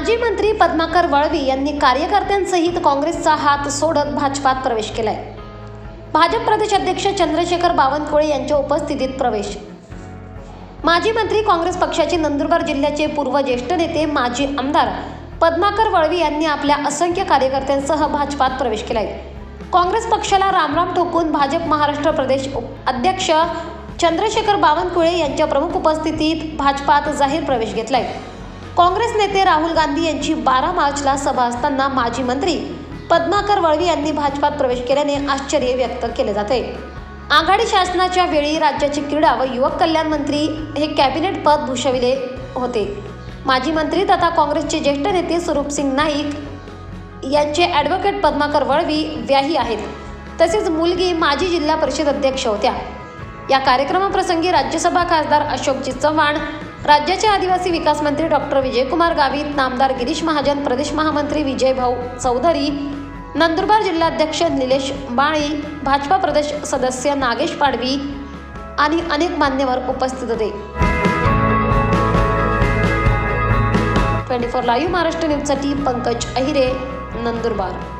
माजी मंत्री पद्माकर वळवी यांनी कार्यकर्त्यांसहित काँग्रेसचा हात सोडत भाजपात प्रवेश केलाय. भाजप प्रदेश अध्यक्ष चंद्रशेखर बावनकुळे यांच्या उपस्थितीत प्रवेश. माजी मंत्री काँग्रेस पक्षाचे नंदुरबार जिल्ह्याचे पूर्व ज्येष्ठ नेते माजी आमदार पद्माकर वळवी यांनी आपल्या असंख्य कार्यकर्त्यांसह भाजपात प्रवेश केलाय. काँग्रेस पक्षाला रामराम ठोकून भाजप महाराष्ट्र प्रदेश अध्यक्ष चंद्रशेखर बावनकुळे यांच्या प्रमुख उपस्थितीत भाजपात जाहीर प्रवेश घेतलाय. काँग्रेस नेते राहुल गांधी यांची बारा मार्चला सभा असताना माजी मंत्री पद्माकर वळवी यांनी भाजपात प्रवेश केल्याने आश्चर्य व्यक्त केले जाते. आघाडी शासनाच्या वेळी राज्याचे क्रीडा व युवक कल्याण मंत्री हे कॅबिनेट पद भूषविले होते. माजी मंत्री तथा काँग्रेसचे ज्येष्ठ नेते स्वरूपसिंग नाईक यांचे ॲडव्होकेट पद्माकर वळवी व्याही आहेत. तसेच मुलगी माजी जिल्हा परिषद अध्यक्ष होत्या. या कार्यक्रमाप्रसंगी राज्यसभा खासदार अशोकजी चव्हाण राज्याचे आदिवासी विकास मंत्री डॉक्टर विजयकुमार गावित नामदार गिरीश महाजन प्रदेश महामंत्री विजयभाऊ चौधरी नंदुरबार जिल्हाध्यक्ष निलेश बाळी भाजपा प्रदेश सदस्य नागेश पाडवी आणि अनेक मान्यवर उपस्थित होते. ट्वेंटी फोर लाईव्ह महाराष्ट्र न्यूजसाठी पंकज अहिरे नंदुरबार.